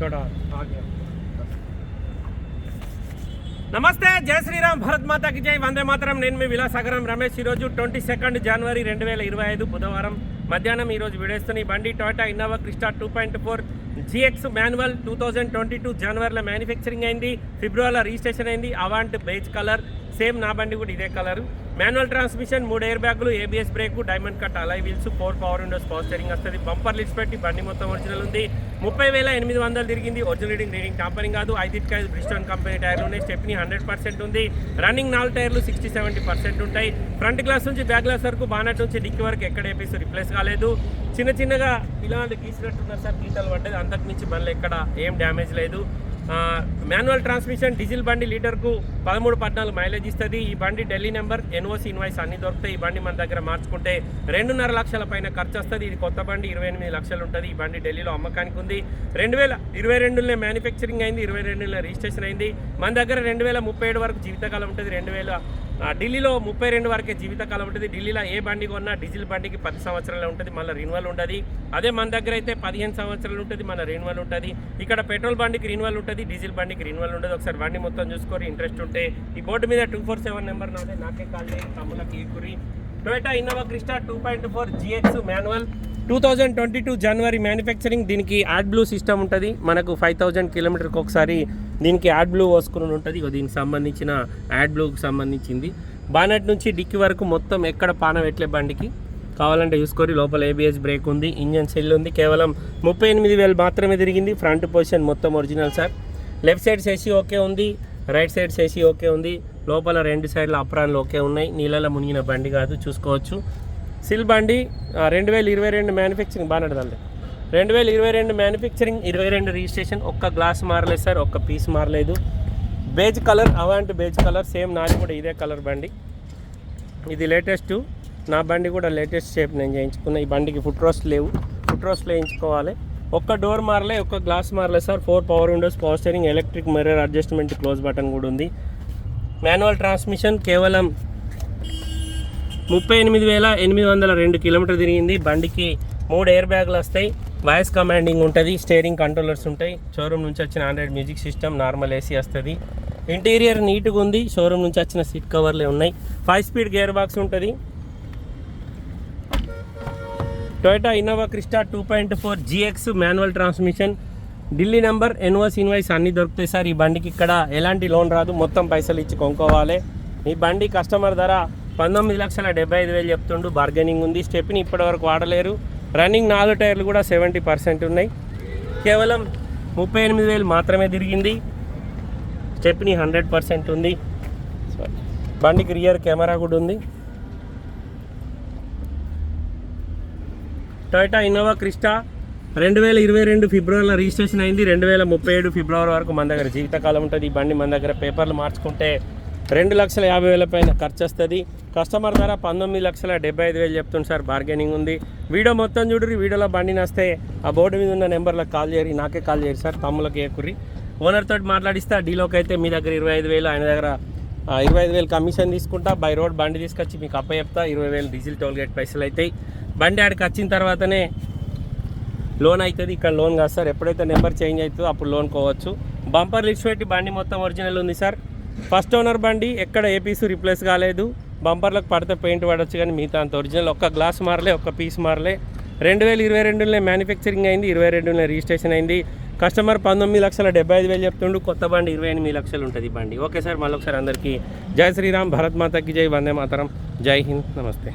थोड़ा आगे నమస్తే జై శ్రీరామ్ భరత్ మాతాకి జై వందే మాతరం నేను మీ విలాసాగరం రమేష్ ఈరోజు ట్వంటీ సెకండ్ జనవరి రెండు వేల ఇరవై ఐదు బుధవారం మధ్యాహ్నం ఈరోజు విడేస్తున్న ఈ బండి Toyota Innova Crysta two point four GX manual two thousand twenty two జనవరిలో మ్యానుఫ్యాక్చరింగ్ అయింది ఫిబ్రవరిలో రిజిస్ట్రేషన్ అయింది అవాంట్ బేజ్ కలర్ సేమ్ నా బండి కూడా ఇదే కలర్. మాన్యువల్ ట్రాన్స్మిషన్ మూడు ఎయిర్ బ్యాగులు ABS brake diamond cut alloy wheels four power windows power steering వస్తుంది. బంపర్ లిస్ట్ పెట్టి బండి మొత్తం ఒరిజినల్ ఉంది. ముప్పై వేల ఎనిమిది వందలు తిరిగింది. ఒరిజినల్ రీడింగ్ రీడింగ్ టాపరింగ్ కాదు. ఐదింటికి ఐదు బ్రిస్టోన్ కంపెనీ టైర్లు ఉన్నాయి. స్టెప్ని హండ్రెడ్ పర్సెంట్ ఉంది. రన్నింగ్ నాలుగు టైర్లు సిక్స్టీ సెవెంటీ పర్సెంట్ ఉంటాయి. ఫ్రంట్ గ్లాస్ నుంచి బ్యాక్ గ్లాస్ వరకు బానట్ నుంచి డిక్కి వరకు ఎక్కడ ఏపీస్ రిప్లేస్ కాలేదు. చిన్న చిన్నగా పిల్లలు గీసినట్టున్నారు సార్. గీతలు పడ్డది. అంతకు మించి బండ్లు ఎక్కడ ఏం డ్యామేజ్ లేదు. మాన్యువల్ ట్రాన్స్మిషన్ డీజిల్ బండి లీటర్కు పదమూడు పద్నాలుగు మైలేజ్ ఇస్తుంది. ఈ బండి ఢిల్లీ నెంబర్ ఎన్ఓసి ఇన్వాయిస్ అన్ని దొరుకుతాయి ఈ బండి మన దగ్గర మార్చుకుంటే రెండున్నర లక్షల పైన ఖర్చు వస్తుంది ఇది కొత్త బండి ఇరవై ఎనిమిది లక్షలు ఉంటుంది. ఈ బండి ఢిల్లీలో అమ్మకానికి ఉంది. రెండు వేల ఇరవై రెండులో మ్యానుఫ్యాక్చరింగ్ అయింది ఇరవై రెండులో రిజిస్ట్రేషన్ అయింది. మన దగ్గర రెండు వేల ముప్పై ఏడు వరకు జీవితకాలం ఉంటుంది. రెండు వేల ఢిల్లీలో ముప్పై రెండు వరకే జీవితకాలం ఉంటుంది. ఢిల్లీలో ఏ బండి కొన్నా డీజిల్ బండికి పది సంవత్సరాలు ఉంటుంది. మళ్ళీ రిన్యువల్ ఉంటుంది అదే మన దగ్గర అయితే పదిహేను సంవత్సరాలు ఉంటుంది. మన రిన్యువల్ ఉంటుంది. ఇక్కడ పెట్రోల్ బండికి రిన్యువల్ ఉంటుంది. డీజిల్ బండికి రిన్యువల్ ఉంటుంది ఒకసారి బండి మొత్తం చూసుకొని ఇంట్రెస్ట్ ఉంటే ఈ బోర్డు మీద టూ ఫోర్ సెవెన్ నెంబర్ నాదే. నాకే కాల్ తమ్ములకి ఈకురి Toyota Innova Crysta two point four GX manual two thousand twenty two January manufacturing దీనికి యాడ్ బ్లూ సిస్టమ్ ఉంటుంది. మనకు ఫైవ్ థౌజండ్ కిలోమీటర్కి ఒకసారి దీనికి యాడ్ బ్లూ పోసుకుని ఉంటుంది. ఇక దీనికి సంబంధించిన యాడ్ బ్లూకి సంబంధించింది. బానెట్ నుంచి డిక్కి వరకు మొత్తం ఎక్కడ పాన పెట్టలే బండికి? కావాలంటే చూసుకొని లోపల ఏబిఎస్ బ్రేక్ ఉంది ఇంజన్ సెల్ ఉంది. కేవలం ముప్పై ఎనిమిది వేలు మాత్రమే తిరిగింది. ఫ్రంట్ పొజిషన్ మొత్తం ఒరిజినల్ సార్. లెఫ్ట్ సైడ్ సేసి ఓకే ఉంది రైట్ సైడ్ సేసి ఓకే ఉంది. లోపల రెండు సైడ్ల అప్రాన్లు ఓకే ఉన్నాయి. నీళ్ళలో మునిగిన బండి కాదు చూసుకోవచ్చు. సిల్ బండి రెండు వేల ఇరవై రెండు మ్యానుఫ్యాక్చరింగ్ బాగా నడదండి రెండు వేల ఇరవై రెండు మ్యానుఫ్యాక్చరింగ్ ఇరవై రెండు రిజిస్ట్రేషన్ ఒక్క గ్లాస్ మారలేదు సార్ ఒక్క పీస్ మారలేదు. బేజ్ కలర్ అవాంట్ బేజ్ కలర్ సేమ్ నాది కూడా ఇదే కలర్ బండి. ఇది లేటెస్ట్ నా బండి కూడా లేటెస్ట్ షేప్ నేను చేయించుకున్న ఈ బండికి ఫుట్ రోస్ట్ లేవు. ఫుట్ రోస్ట్ వేయించుకోవాలి. ఒక్క డోర్ మారలే ఒక్క glass మారలే sir. Four power windows power steering electric mirror adjustment close button కూడా ఉంది. మాన్యువల్ ట్రాన్స్మిషన్ కేవలం ముప్పై ఎనిమిది వేల ఎనిమిది వందల రెండు కిలోమీటర్ తిరిగింది. బండికి మూడు ఎయిర్ బ్యాగులు వస్తాయి. వాయిస్ కమాండింగ్ ఉంటుంది. స్టేరింగ్ కంట్రోలర్స్ ఉంటాయి. షోరూమ్ నుంచి వచ్చిన Android music system normal AC వస్తుంది. ఇంటీరియర్ నీట్గా ఉంది. షోరూమ్ నుంచి వచ్చిన సీట్ కవర్లే ఉన్నాయి. ఫైవ్ స్పీడ్ గేర్ బాక్స్ ఉంటుంది Toyota Innova Crysta two point four GX manual transmission Delhi number ఎన్ఓస్ invoice అన్నీ దొరుకుతాయి సార్. ఈ బండికి ఇక్కడ ఎలాంటి లోన్ రాదు. మొత్తం పైసలు ఇచ్చి కొనుక్కోవాలి. ఈ బండి కస్టమర్ ధర పంతొమ్మిది లక్షల డెబ్బై ఐదు వేలు చెప్తుండు. బార్గెనింగ్ ఉంది. స్టెప్ని ఇప్పటివరకు వాడలేరు. రన్నింగ్ నాలుగు టైర్లు కూడా సెవెంటీ పర్సెంట్ ఉన్నాయి. కేవలం ముప్పై ఎనిమిది వేలు మాత్రమే తిరిగింది. స్టెప్ని హండ్రెడ్ పర్సెంట్ ఉంది. బండికి రియర్ కెమెరా కూడా ఉంది. టొయోటా ఇన్నోవా క్రిస్టా రెండు వేల ఇరవై రెండు ఫిబ్రవరిలో రిజిస్ట్రేషన్ అయింది. రెండు వేల ముప్పై ఏడు ఫిబ్రవరి వరకు మన దగ్గర జీవితకాలం ఉంటుంది. ఈ బండి మన దగ్గర పేపర్లు మార్చుకుంటే రెండు లక్షల యాభై వేల పైన ఖర్చు వస్తుంది కస్టమర్ ధర పంతొమ్మిది లక్షల డెబ్బై ఐదు వేలు చెప్తుంది సార్. బార్గెనింగ్ ఉంది. వీడియో మొత్తం చూడరు వీడియోలో బండి నస్తే. ఆ బోర్డు మీద ఉన్న నెంబర్లకు కాల్ చేయరు నాకే కాల్ చేయరు సార్. తమ్ములకి ఏకుర్రి. ఓనర్ తోటి మాట్లాడిస్తే. ఆ డీలోకి అయితే మీ దగ్గర ఇరవై ఐదు వేలు ఆయన దగ్గర ఇరవై ఐదు వేలు కమిషన్ తీసుకుంటా. బై రోడ్ బండి తీసుకొచ్చి మీకు అప్ప చెప్తా. ఇరవై వేలు డీజిల్ టోల్గేట్ పైసలు అవుతాయి బండి ఆడికి వచ్చిన తర్వాతనే లోన్ అవుతుంది ఇక్కడ లోన్ కాదు సార్. ఎప్పుడైతే నెంబర్ చేంజ్ అవుతుందో అప్పుడు లోన్ కోవచ్చు. బంపర్ లిస్ట్ పెట్టి బండి మొత్తం ఒరిజినల్ ఉంది సార్. ఫస్ట్ ఓనర్ బండి ఎక్కడ ఏ పీసు రిప్లేస్ కాలేదు. బంపర్లకు పడితే పెయింట్ పడవచ్చు కానీ మిగతా అంత ఒరిజినల్. ఒక్క గ్లాస్ మారలే ఒక్క పీస్ మారలే. రెండు వేల ఇరవై రెండులోనే మ్యానుఫ్యాక్చరింగ్ అయింది ఇరవై రెండులోనే రిజిస్ట్రేషన్ అయింది. కస్టమర్ పంతొమ్మిది లక్షల డెబ్బై ఐదు వేలు చెప్తుండు. కొత్త బండి ఇరవై ఎనిమిది లక్షలు ఉంటుంది బండి. ఓకే సార్ మళ్ళీ ఒకసారి అందరికీ జై శ్రీరామ్ భరత్ మాతకి జై వందే మాతరం. జై హింద్ నమస్తే.